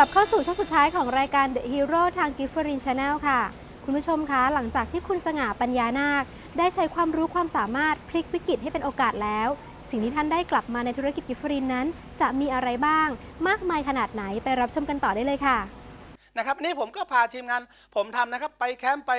ลับเข้าสู่ช่วงสุดท้ายของรายการ The Hero ทาง g i f f e r i n Channel ค่ะ คุณผู้ชมคะ หลังจากที่คุณสง่าปัญญานาค ได้ใช้ความรู้ความสามารถพลิกวิกฤตให้เป็นโอกาสแล้ว สิ่งที่ท่านได้กลับมาในธุรกิจกิฟฟรินนั้น จะมีอะไรบ้าง มากมายขนาดไหนไปรับชมกันต่อได้เลยค่ะนะครับนี่ผมก็พาทีมงานผมทำนะครับไปแคมป์ไป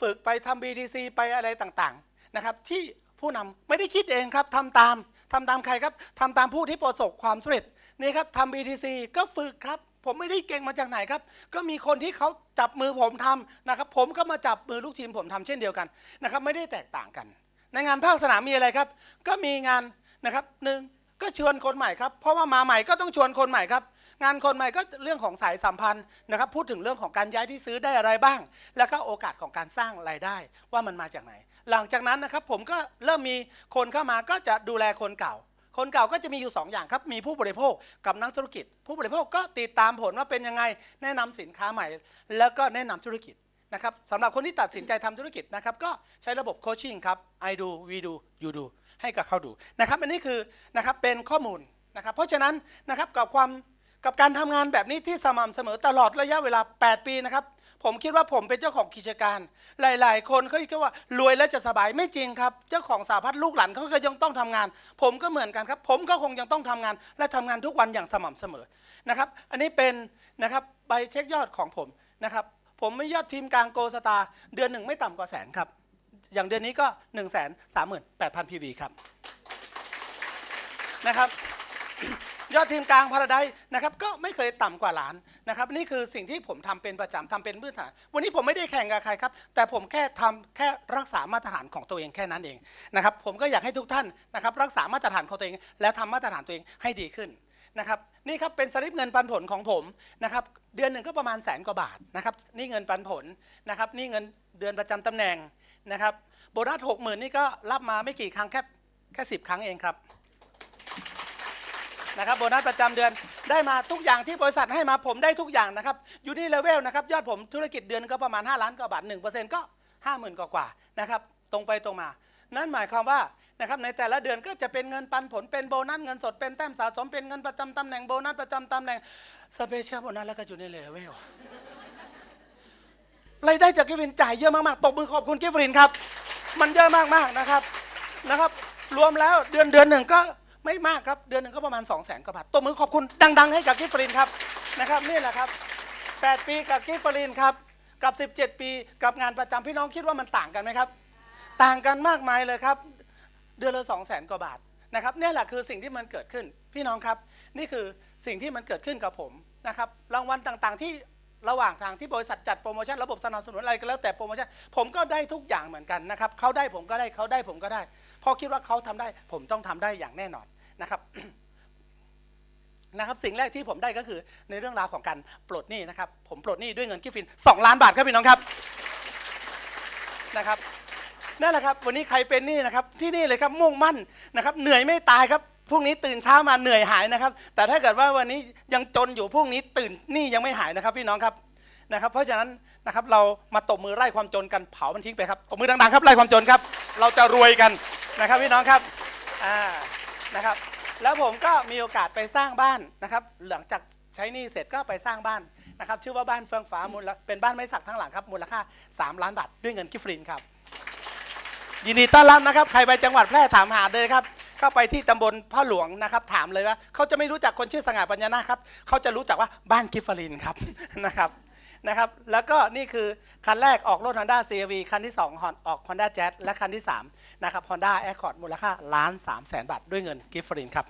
ฝึกไปทำ BDC ไปอะไรต่างๆนะครับที่ผู้นำไม่ได้คิดเองครับทำตามทำตามใครครับทำตามผู้ที่ประสบความสำเร็จนี่ครับทำ BDC ก็ฝึกครับ ผมไม่ได้เก่งมาจากไหนครับ ก็มีคนที่เขาจับมือผมทำนะครับ ผมก็มาจับมือลูกทีมผมทำเช่นเดียวกันนะครับ ไม่ได้แตกต่างกัน ในงานภาคสนามมีอะไรครับ ก็มีงานนะครับหนึ่งก็ชวนคนใหม่ครับ เพราะว่ามาใหม่ก็ต้องชวนคนใหม่ครับ งานคนใหม่ก็เรื่องของสายสัมพันธ์นะครับ พูดถึงเรื่องของการย้ายที่ซื้อได้อะไรบ้าง แล้วก็โอกาสของการสร้างรายได้ว่ามันมาจากไหน หลังจากนั้นนะครับผมก็เริ่มมีคนเข้ามาก็จะดูแลคนเก่า คนเก่าก็จะมีอยู่ 2 อย่างครับ มีผู้บริโภคกับนักธุรกิจ ผู้บริโภคก็ติดตามผลว่าเป็นยังไง แนะนำสินค้าใหม่ แล้วก็แนะนำธุรกิจนะครับสำหรับคนที่ตัดสินใจทำธุรกิจนะครับ ก็ใช้ระบบโคชชิ่งครับ I do we do you do ให้กับเขาดูนะครับอันนี้คือนะครับเป็นข้อมูลนะครับ เพราะฉะนั้นนะครับกับความกับการทำงานแบบนี้ที่สม่ำเสมอตลอดระยะเวลา 8 ปีนะครับ ผมคิดว่าผมเป็นเจ้าของกิจการ หลาย ๆ คนเขาคิดว่ารวยแล้วจะสบายไม่จริงครับ เจ้าของสาพัฒน์ลูกหลานเขาก็ยังต้องทำงาน ผมก็เหมือนกันครับ ผมก็คงยังต้องทำงาน และทำงานทุกวันอย่างสม่ำเสมอนะครับอันนี้เป็นนะครับใบเช็คยอดของผมนะครับผมไม่ยอดทีมกลางโกสตาเดือนหนึ่งไม่ต่ำกว่าแสนครับ อย่างเดือนนี้ก็ 1 3 8 0 0 0 PV ครับนะครับยอดทีมกลางพาราไดนะครับก็ไม่เคยต่ำกว่าล้าน นะครับนี่คือสิ่งที่ผมทำเป็นประจำทำเป็นพื้นฐาน วันนี้ผมไม่ได้แข่งกับใครครับ แต่ผมแค่ทำแค่รักษามาตรฐานของตัวเองแค่นั้นเองนะครับผมก็อยากให้ทุกท่านนะครับรักษามาตรฐานของตัวเอง และทำมาตรฐานตัวเองให้ดีขึ้นนะครับนี่ครับเป็นสลิปเงินปันผลของผมนะครับเดือนหนึ่งก็ประมาณแสนกว่าบาทนะครับนี่เงินปันผลนะครับนี่เงินเดือนประจำตำแหน่งนะครับโบนัสหกหมื่นนี่ก็รับมาไม่กี่ครั้งแค่แค่สิบครั้งเองครับ นะครับโบนัสประจำเดือนได้มาทุกอย่างที่บริษัทให้มาผมได้ทุกอย่างนะครับอยู่ที่เลเวลนะครับยอดผมธุรกิจเดือนก็ประมาณ 5 ล้านกว่าบาท1%ก็ 50,000กว่ากว่าๆนะครับตรงไปตรงมา นั่นหมายความว่านะครับในแต่ละเดือนก็จะเป็นเงินปันผลเป็นโบนัสเงินสดเป็นแต้มสะสมเป็นเงินประจำตำแหน่งโบนัสประจำตำแหน่งสเปเชียลโบนัสแล้วก็อยู่ในเลเวลรายได้จากกิฟวินจ่ายเยอะมากๆตบมือขอบคุณกิฟวินครับ มันเยอะมากๆนะครับนะครับ รวมแล้วเดือนเดือนหนึ่งก็ ไม่มากครับเดือนหนึ่งก็ประมาณ 2 0 0แสนกว่าบาทตบมือขอบคุณดัง ๆ ให้กับกิฟฟรินครับนะครับนี่แหละครับ8 ปีกับกิฟฟรินครับกับ 17 ปีกับงานประจำพี่น้องคิดว่ามันต่างกันไหมครับ ต่างกันมากมายเลยครับ เดือนละ 2 0 0แสนกว่าบาทนะครับนี่แหละคือสิ่งที่มันเกิดขึ้นพี่น้องครับ นี่คือสิ่งที่มันเกิดขึ้นกับผมนะครับรางวัลต่างๆที่ ระหว่างทางที่บริษัทจัดโปรโมชั่นระบบสนับสนุนอะไรก็แล้วแต่โปรโมชั่นผมก็ได้ทุกอย่างเหมือนกันนะครับเขาได้ผมก็ได้เขาได้ผมก็ได้พอคิดว่าเขาทำได้ ผมต้องทำได้อย่างแน่นอนนะครับนะครับสิ่งแรกที่ผมได้ก็คือในเรื่องราวของการปลดหนี้นะครับ ผมปลดหนี้ด้วยเงินกิฟฟิน 2 ล้านบาทครับพี่น้องครับนะครับนั่นแหละครับ วันนี้ใครเป็นหนี้นะครับ ที่นี่เลยครับมุ่งมั่นนะครับ เหนื่อยไม่ตายครับ พรุ่งนี้ตื่นเช้ามาเหนื่อยหายนะครับ แต่ถ้าเกิดว่าวันนี้ยังจนอยู่พรุ่งนี้ตื่นนี้ยังไม่หายนะครับพี่น้องครับนะครับ เพราะฉะนั้นนะครับเรามาตบมือไล่ความจนกันเผามันทิ้งไปครับตบมือดังๆครับไล่ความจนครับ เราจะรวยกันนะครับพี่น้องครับอ่านะครับ แล้วผมก็มีโอกาสไปสร้างบ้านนะครับ หลังจากใช้นี้เสร็จก็ไปสร้างบ้านนะครับชื่อว่าบ้านเฟื่องฟ้ามูลเป็นบ้านไม้สักทั้งหลังครับมูลค่า 3 ล้านบาทด้วยเงินกิฟฟรินครับยินดีต้อนรับนะครับ ใครไปจังหวัดแพร่ถามหาเลยครับ เข้าไปที่ตำบลพ่อหลวงนะครับ ถามเลยว่าเขาจะไม่รู้จักคนชื่อสง่าปัญญานาครับเขาจะรู้จักว่าบ้านกิฟฟรินครับนะครับนะครับ แล้วก็นี่คือคันแรกออกรถ Honda CRV คันที่2อออก Honda Jazz และคันที่3นะครับ Honda Accord มูลค่าล้าน3แสนบาท ด้วยเงินกิฟฟรินครับ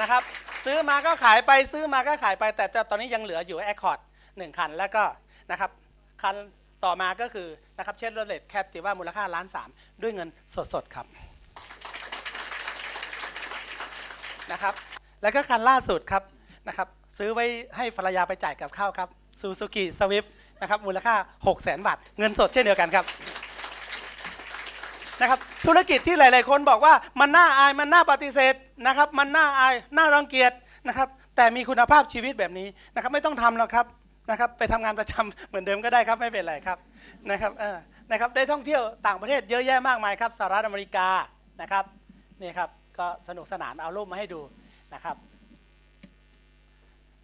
นะครับซื้อมาก็ขายไปซื้อมาก็ขายไปแต่ตอนนี้ยังเหลืออยู่ Accord 1 คันแล้วก็นะครับคัน ต่อมาก็คือนะครับเชฟโรเลตแคปติว่ามูลค่าล้านสามด้วยเงินสดๆครับนะครับแล้วก็คันล่าสุดครับนะครับซื้อไว้ให้ภรรยาไปจ่ายกับข้าวครับซูซูกิสวิฟนะครับมูลค่า 6 0 0 0 0 0บาท เงินสดเช่นเดียวกันครับนะครับธุรกิจที่หลาย ๆ คนบอกว่ามันน่าอายมันน่าปฏิเสธนะครับมันน่าอายน่ารังเกียจนะครับแต่มีคุณภาพชีวิตแบบนี้นะครับไม่ต้องทำหรอกครับ นะครับไปทำงานประจำเหมือนเดิมก็ได้ครับไม่เป็นไรครับนะครับเออนะครับได้ท่องเที่ยวต่างประเทศเยอะแยะมากมายครับสหรัฐอเมริกานะครับนี่ครับก็สนุกสนานเอารูปมาให้ดูนะครับ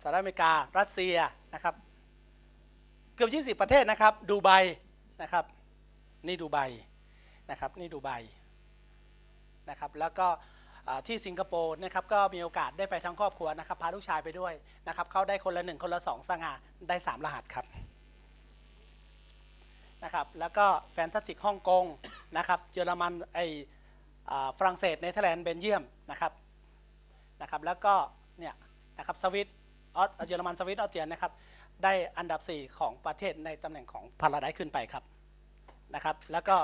สหรัฐอเมริกา รัสเซียนะครับเกือบ20 ประเทศนะครับดูไบนะครับนี่ดูไบนะครับนี่ดูไบนะครับแล้วก็ ที่สิงคโปร์นะครับก็มีโอกาสได้ไปทั้งครอบครัวนะครับพาลูกชายไปด้วยนะครับเขาได้คนละหนึ่งคนละสองสง่าได้สามรหัสครับนะครับแล้วก็แฟนตาติกฮ่องกงนะครับเยอรมันไออ่าฝรั่งเศสเนเธอร์แลนด์เบลเยียมนะครับนะครับแล้วก็เนี่ยนะครับสวิตออสเยอรมันสวิตออสเตรียนะครับได้อันดับ 4 ของประเทศในตำแหน่งของพาราไดขึ้นไปครับนะครับแล้วก็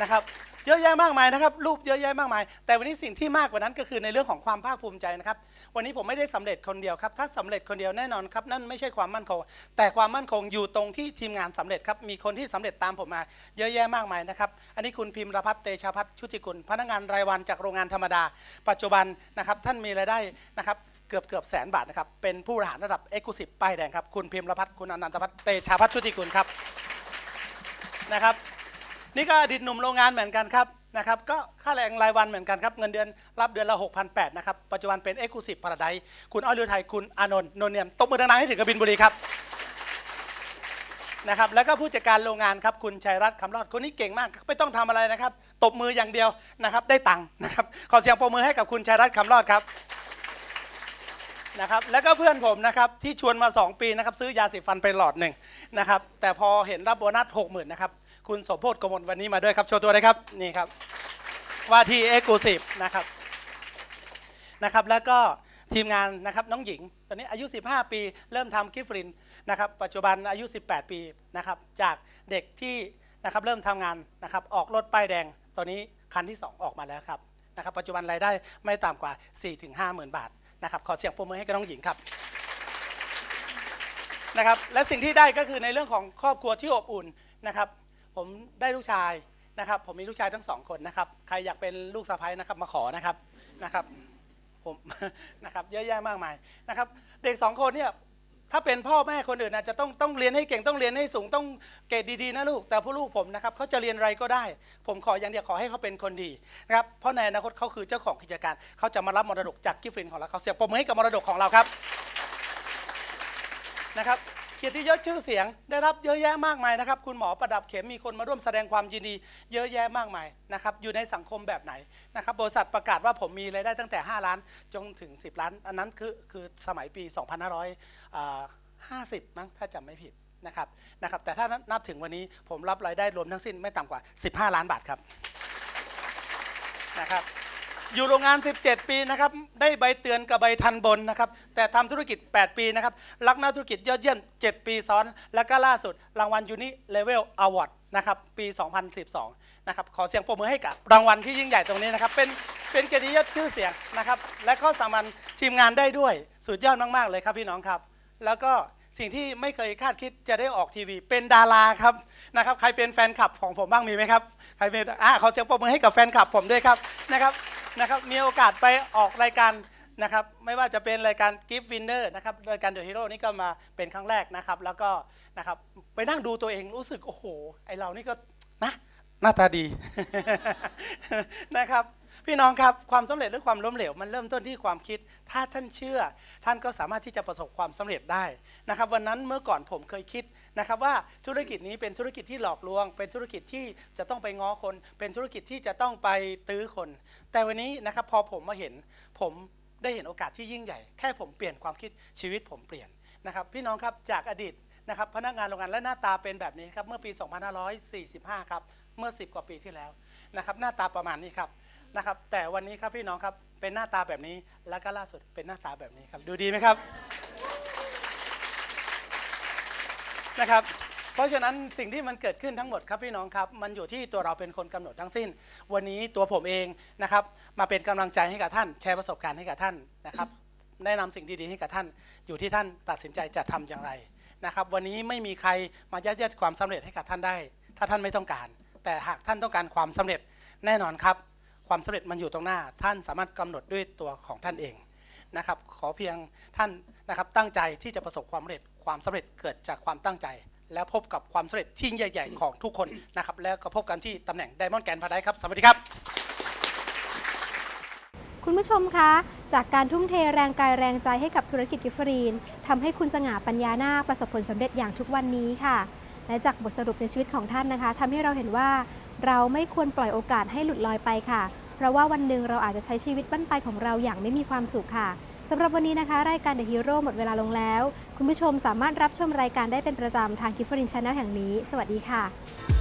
นะครับ เยอะแยะมากมายนะครับรูปเยอะแยะมากมาย แต่วันนี้สิ่งที่มากกว่านั้นก็คือในเรื่องของความภาคภูมิใจนะครับวันนี้ผมไม่ได้สำเร็จคนเดียวครับถ้าสำเร็จคนเดียวแน่นอนครับนั่นไม่ใช่ความมั่นคง แต่ความมั่นคงอยู่ตรงที่ทีมงานสำเร็จครับมีคนที่สำเร็จตามผมมา เยอะแยะมากมายนะครับอันนี้คุณพิมรพัฒเตชพัฒชุติกุลพนักงานรายวันจากโรงงานธรรมดา ปัจจุบันนะครับท่านมีรายได้นะครับเกือบเกือบแสนบาทนะครับ เป็นผู้บริหารระดับเอ็กซ์คลูซีฟป้ายแดงครับ คุณพิมรพัฒน์คุณอนันตพัฒน์เตชะพัฒน์ชุติกุลครับนะครับ นี่ก็อดีตหนุ่มโรงงานเหมือนกันครับนะครับก็ค่าแรงรายวันเหมือนกันครับ เงินเดือนรับเดือนละ6,800นะครับ ปัจจุบันเป็นเอ็กซ์คลูซีฟพาราไดคุณอ้อยเรือไทยคุณอานนท์นนท์เนียมตบมือดังๆให้ถึงกบินบุรีครับนะครับแล้วก็ผู้จัดการโรงงานครับคุณชัยรัตน์คำรอดคนนี้เก่งมาก ไม่ต้องทำอะไรนะครับ ตบมืออย่างเดียวนะครับ ได้ตังค์นะครับขอเสียงปรบมือให้กับคุณชัยรัตน์คำรอดครับนะครับแล้วก็เพื่อนผมนะครับที่ชวนมา 2 ปีนะครับซื้อยาสีฟันไปหลอดหนึ่งนะครับแต่พอเห็นรับโบนัส60,000นะครับ คุณสมโพศกมลวันนี้มาด้วยครับโชว์ตัวเลยครับนี่ครับว่าที่เอ็กซ์คลูซีฟนะครับนะครับ แล้วก็ทีมงานนะครับน้องหญิง ตอนนี้อายุ 15 ปี เริ่มทำกิฟฟรินนะครับ ปัจจุบันอายุ 18 ปีนะครับจากเด็กที่นะครับเริ่มทำงานนะครับออกรถป้ายแดงตอนนี้คันที่ 2 ออกมาแล้วครับนะครับ ปัจจุบันรายได้ไม่ต่ำกว่า 4-5หมื่นบาทนะครับขอเสียงปรบมือให้กับน้องหญิงครับนะครับและสิ่งที่ได้ก็คือในเรื่องของครอบครัวที่อบอุ่นนะครับ ผมได้ลูกชายนะครับ ผมมีลูกชายทั้งสองคนนะครับ ใครอยากเป็นลูกสะใภ้นะครับมาขอนะครับนะครับ ผมนะครับเยอะแยะมากมายนะครับ เด็กสองคนเนี่ยถ้าเป็นพ่อแม่คนอื่นอาจจะต้องต้องเรียนให้เก่งต้องเรียนให้สูงต้องเกรดดีๆนะลูก แต่ผู้ลูกผมนะครับเขาจะเรียนอะไรก็ได้ ผมขออย่างเดียวขอให้เขาเป็นคนดีนะครับเพราะในอนาคตเขาคือเจ้าของกิจการเขาจะมารับมรดกจากกิฟฟินของเราเขาเสียงปรบมือให้กับมรดกของเราครับนะครับ เกียรติยศชื่อเสียงได้รับเยอะแยะมากมายนะครับ คุณหมอประดับเข็มมีคนมาร่วมแสดงความยินดี เยอะแยะมากมายนะครับอยู่ในสังคมแบบไหนนะครับบริษัทประกาศว่าผมมีรายได้ตั้งแต่ 5 ล้านจนถึง 10 ล้าน อันนั้นคือคือสมัยปี 2550 มั้งถ้าจำไม่ผิดนะครับนะครับแต่ถ้านับถึงวันนี้ผมรับรายได้รวมทั้งสิ้นไม่ต่ำกว่า 15 ล้านบาทครับนะครับ อยู่โรงงาน 17 ปีนะครับ ได้ใบเตือนกับใบทันบนนะครับ แต่ทำธุรกิจ 8 ปีนะครับ รักนักธุรกิจยอดเยี่ยม 7 ปีซ้อน แล้วก็ล่าสุดรางวัลยูนิเลเวลอวอร์ดนะครับ ปี 2012 นะครับ ขอเสียงปรบมือให้กับรางวัลที่ยิ่งใหญ่ตรงนี้นะครับ เป็น เป็นเกียรติยศชื่อเสียงนะครับ และข้อสามัญทีมงานได้ด้วย สุดยอดมาก ๆ เลยครับพี่น้องครับ แล้วก็สิ่งที่ไม่เคยคาดคิดจะได้ออกทีวี เป็นดาราครับนะครับ ใครเป็นแฟนคลับของผมบ้างมีไหมครับ ใครเป็น อะขอเสียงปรบมือให้กับแฟนคลับผมด้วยครับนะครับ นะครับมีโอกาสไปออกรายการนะครับไม่ว่าจะเป็นรายการ Gift Winner นะครับรายการเดอะฮีโร่นี่ก็มาเป็นครั้งแรกนะครับแล้วก็นะครับไปนั่งดูตัวเองรู้สึกโอ้โหไอเรานี่ก็นะหน้าตาดีนะครับ พี่น้องครับความสำเร็จหรือความล้มเหลวมันเริ่มต้นที่ความคิด ถ้าท่านเชื่อ ท่านก็สามารถที่จะประสบความสำเร็จได้นะครับวันนั้นเมื่อก่อนผมเคยคิดนะครับว่าธุรกิจนี้เป็นธุรกิจที่หลอกลวง เป็นธุรกิจที่จะต้องไปง้อคน เป็นธุรกิจที่จะต้องไปตื้อคน แต่วันนี้นะครับพอผมมาเห็น ผมได้เห็นโอกาสที่ยิ่งใหญ่ แค่ผมเปลี่ยนความคิดชีวิตผมเปลี่ยนนะครับพี่น้องครับจากอดีตนะครับพนักงานโรงงานและหน้าตาเป็นแบบนี้ครับเมื่อปี 2545 ครับเมื่อ 10 กว่าปีที่แล้วนะครับหน้าตาประมาณนี้ครับ นะครับ แต่วันนี้ครับพี่น้องครับเป็นหน้าตาแบบนี้แล้วก็ล่าสุดเป็นหน้าตาแบบนี้ครับ ดูดีไหมครับนะครับ เพราะฉะนั้นสิ่งที่มันเกิดขึ้นทั้งหมดครับพี่น้องครับ มันอยู่ที่ตัวเราเป็นคนกำหนดทั้งสิ้น วันนี้ตัวผมเองนะครับ มาเป็นกำลังใจให้กับท่าน แชร์ประสบการณ์ให้กับท่านนะครับแนะนำสิ่งดีๆให้กับท่าน อยู่ที่ท่านตัดสินใจจะทำอย่างไรนะครับ วันนี้ไม่มีใครมายัดเยียดความสำเร็จให้กับท่านได้ ถ้าท่านไม่ต้องการ แต่หากท่านต้องการความสำเร็จแน่นอนครับ ความสำเร็จมันอยู่ตรงหน้า ท่านสามารถกำหนดด้วยตัวของท่านเองนะครับขอเพียงท่านนะครับตั้งใจที่จะประสบความสำเร็จความสำเร็จเกิดจากความตั้งใจ แล้วพบกับความสำเร็จที่ใหญ่ ๆ ของทุกคนนะครับแล้วก็พบกันที่ตำแหน่งไดมอนด์แกนพาไดครับสวัสดีครับ คุณผู้ชมคะ จากการทุ่มเทแรงกายแรงใจให้กับธุรกิจกิฟฟรีนทำให้คุณสง่าปัญญานาประสบผลสำเร็จอย่างทุกวันนี้ค่ะ และจากบทสรุปในชีวิตของท่านนะคะทำให้เราเห็นว่า เราไม่ควรปล่อยโอกาสให้หลุดลอยไปค่ะ เพราะว่าวันหนึ่งเราอาจจะใช้ชีวิตบั้นปลายของเราอย่างไม่มีความสุขค่ะสำหรับวันนี้นะคะ รายการ The Hero หมดเวลาลงแล้ว คุณผู้ชมสามารถรับชมรายการได้เป็นประจำทาง Kiforin Channel แห่งนี้ สวัสดีค่ะ